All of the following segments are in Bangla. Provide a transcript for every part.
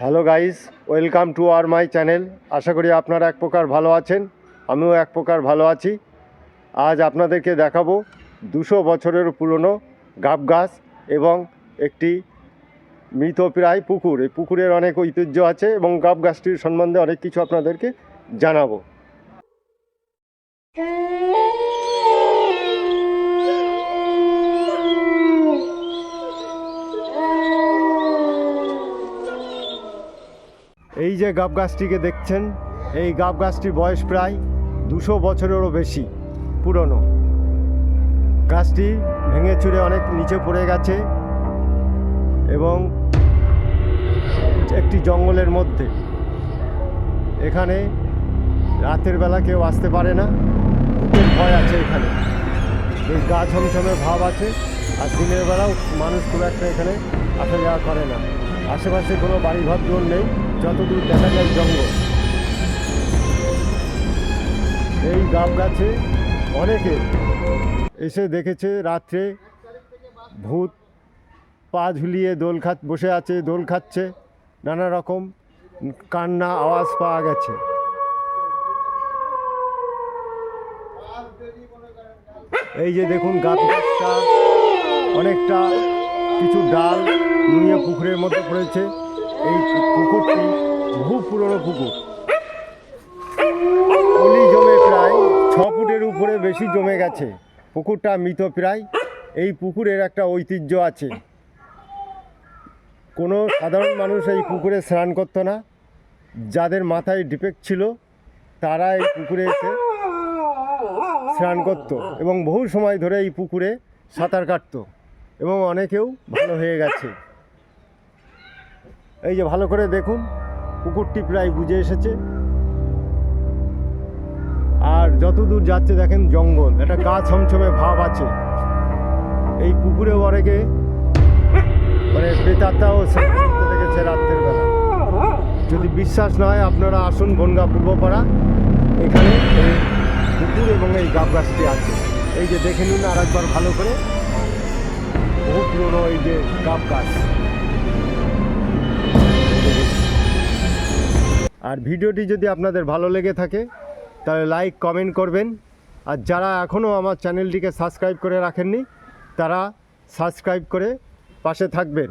Hello guys welcome to our my channel আশা করি আপনারা এক প্রকার ভালো আছেন। আমিও এক প্রকার ভালো আছি। আজ আপনাদেরকে দেখাবো দুশো বছরের পুরনো গাব গাছ এবং একটি মৃতপ্রায় পুকুর। এই পুকুরের অনেক ঐতিহ্য আছে এবং গাব গাছটির সম্বন্ধে অনেক কিছু আপনাদেরকে জানাব। যে গাব গাছটিকে দেখছেন, এই গাব গাছটির বয়স প্রায় দুশো বছরেরও বেশি, পুরনো। গাছটি ভেঙে চুরে অনেক নিচে পড়ে গেছে এবং একটি জঙ্গলের মধ্যে। এখানে রাতের বেলা কেউ আসতে পারে না ভূতের ভয় আছে এখানে। বেশ গা ছমছমে ভাব আছে, আর দিনের বেলাও মানুষ খুব একটা এখানে আসা যাওয়া করে না। আশেপাশে কোনো বাড়ি ঘর দূর নেই, যতদূর দেখা যায় জঙ্গল। এই গাব গাছে অনেকে এসে দেখেছে রাত্রে ভূত পা ঝুলিয়ে দোল খা বসে আছে, দোল খাচ্ছে, নানা রকম কান্না, আওয়াজ পাওয়া গেছে। এই যে দেখুন গাছ গাছটা অনেকটা কিছু ডাল নুয়ে পুকুরের মধ্যে পড়েছে। এই পুকুরটি বহু পুরনো পুকুর। অলি জমে প্রায় ছ ফুটের উপরে বেশি জমে গেছে। পুকুরটা মৃত প্রায়। এই পুকুরের একটা ঐতিহ্য আছে। কোনো সাধারণ মানুষ এই পুকুরে স্নান করতো না। যাদের মাথায় ডিফেক্ট ছিল, তারা এই পুকুরে এসে স্নান করত এবং বহু সময় ধরে এই পুকুরে সাঁতার কাটতো। এবং অনেকেও ভালো হয়ে গেছে। এই যে ভালো করে দেখুন, পুকুরটি প্রায় বুঝে এসেছে। আর যত দূর যাচ্ছে দেখেন জঙ্গল, একটা গা ছমছমে ভাব আছে। এই পুকুরে অনেকে মানে স্নান দেখেছে রাত্রের বেলা। যদি বিশ্বাস না হয়, আপনারা আসুন বনগা পূর্বপাড়া। এখানে পুকুর এবং এই গাব গাছটি আছে। এই যে দেখে নিন আর একবার ভালো করে। বহু পুরনো এই যে গাব গাছ আর ভিডিওটি যদি আপনাদের ভালো লেগে থাকে, তাহলে লাইক কমেন্ট করবেন। আর যারা এখনও আমার চ্যানেলটিকে সাবস্ক্রাইব করে রাখেননি, তারা সাবস্ক্রাইব করে পাশে থাকবেন।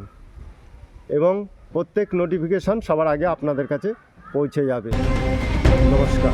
এবং প্রত্যেক নোটিফিকেশন সবার আগে আপনাদের কাছে পৌঁছে যাবে। নমস্কার।